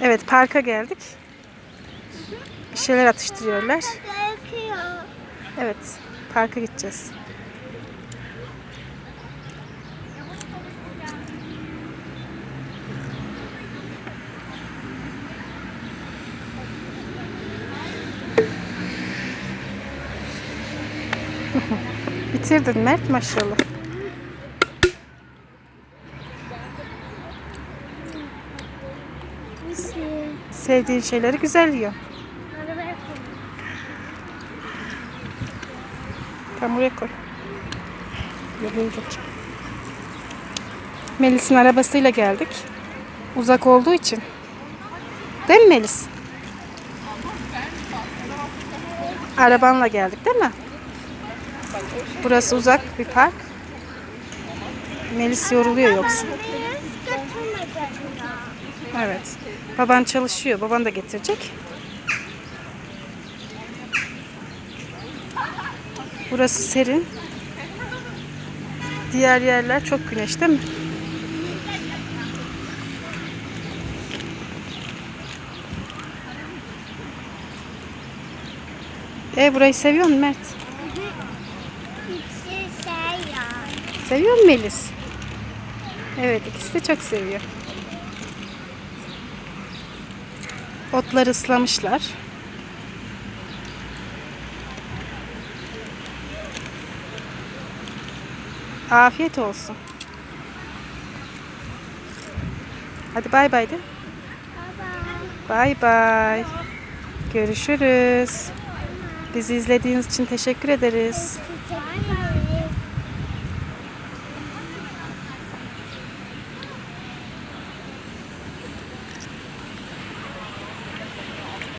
Evet parka geldik. Bir şeyler atıştırıyorlar. Evet parka gideceğiz. Bitirdin Mert maşallah. Şey. Sevdiğin şeyleri güzel yiyor. Tam buraya koy. Geç. Melis'in arabasıyla geldik. Uzak olduğu için. Değil mi Melis? Arabanla geldik değil mi? Burası uzak bir park. Melis yoruluyor yoksa. Evet. Baban çalışıyor. Baban da getirecek. Burası serin. Diğer yerler çok güneş değil mi? E burayı seviyor musun Mert? İkisi ya. Seviyor musun Melis? Evet ikisi de çok seviyor. Otları ıslamışlar. Afiyet olsun. Hadi bay bay de. Bay bay. Görüşürüz. Bizi izlediğiniz için teşekkür ederiz.